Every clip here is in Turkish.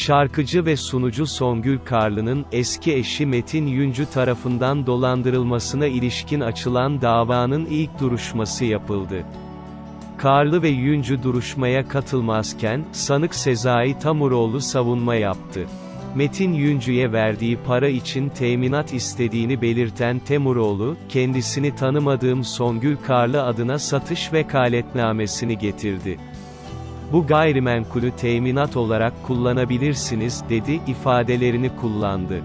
Şarkıcı ve sunucu Songül Karlı'nın eski eşi Metin Yüncü tarafından dolandırılmasına ilişkin açılan davanın ilk duruşması yapıldı. Karlı ve Yüncü duruşmaya katılmazken, sanık Sezai Tamuroğlu savunma yaptı. Metin Yüncü'ye verdiği para için teminat istediğini belirten Temuroğlu, kendisini tanımadığım Songül Karlı adına satış vekaletnamesini getirdi. Bu gayrimenkulü teminat olarak kullanabilirsiniz, dedi, ifadelerini kullandı.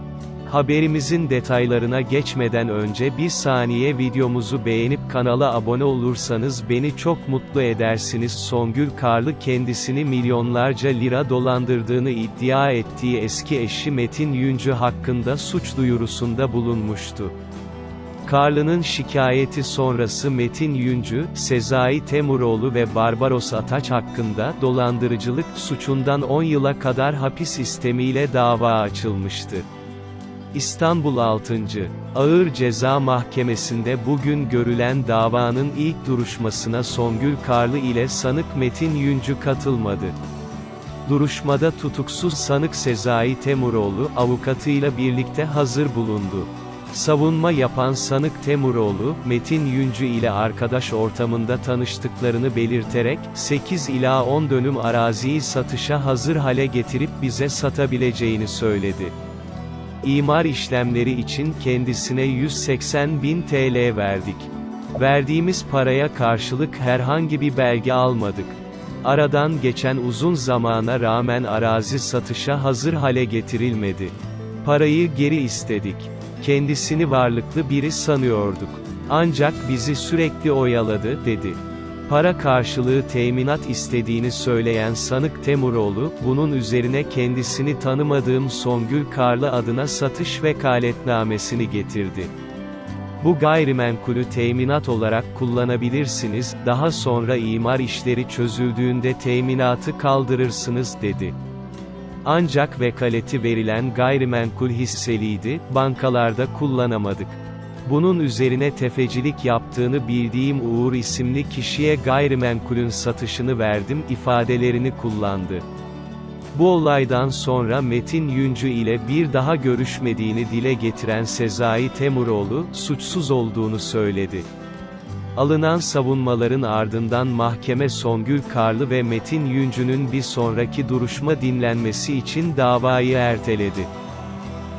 Haberimizin detaylarına geçmeden önce bir saniye videomuzu beğenip kanala abone olursanız beni çok mutlu edersiniz. Songül Karlı kendisini milyonlarca lira dolandırdığını iddia ettiği eski eşi Metin Yüncü hakkında suç duyurusunda bulunmuştu. Karlı'nın şikayeti sonrası Metin Yüncü, Sezai Temuroğlu ve Barbaros Ataç hakkında dolandırıcılık suçundan 10 yıla kadar hapis istemiyle dava açılmıştı. İstanbul 6. Ağır Ceza Mahkemesi'nde bugün görülen davanın ilk duruşmasına Songül Karlı ile sanık Metin Yüncü katılmadı. Duruşmada tutuksuz sanık Sezai Temuroğlu, avukatıyla birlikte hazır bulundu. Savunma yapan sanık Temuroğlu, Metin Yüncü ile arkadaş ortamında tanıştıklarını belirterek, 8 ila 10 dönüm araziyi satışa hazır hale getirip bize satabileceğini söyledi. İmar işlemleri için kendisine 180 bin TL verdik. Verdiğimiz paraya karşılık herhangi bir belge almadık. Aradan geçen uzun zamana rağmen arazi satışa hazır hale getirilmedi. Parayı geri istedik. Kendisini varlıklı biri sanıyorduk. Ancak bizi sürekli oyaladı, dedi. Para karşılığı teminat istediğini söyleyen sanık Temuroğlu, bunun üzerine kendisini tanımadığım Songül Karlı adına satış vekaletnamesini getirdi. Bu gayrimenkulü teminat olarak kullanabilirsiniz, daha sonra imar işleri çözüldüğünde teminatı kaldırırsınız, dedi. Ancak vekaleti verilen gayrimenkul hisseliydi, bankalarda kullanamadık. Bunun üzerine tefecilik yaptığını bildiğim Uğur isimli kişiye gayrimenkulün satışını verdim ifadelerini kullandı. Bu olaydan sonra Metin Yüncü ile bir daha görüşmediğini dile getiren Sezai Temuroğlu, suçsuz olduğunu söyledi. Alınan savunmaların ardından mahkeme Songül Karlı ve Metin Yüncü'nün bir sonraki duruşma dinlenmesi için davayı erteledi.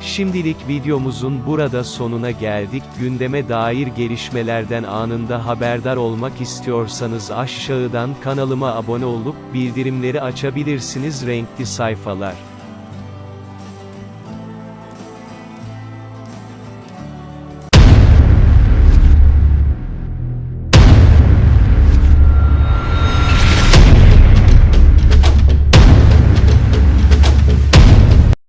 Şimdilik videomuzun burada sonuna geldik. Gündeme dair gelişmelerden anında haberdar olmak istiyorsanız aşağıdan kanalıma abone olup bildirimleri açabilirsiniz renkli sayfalar.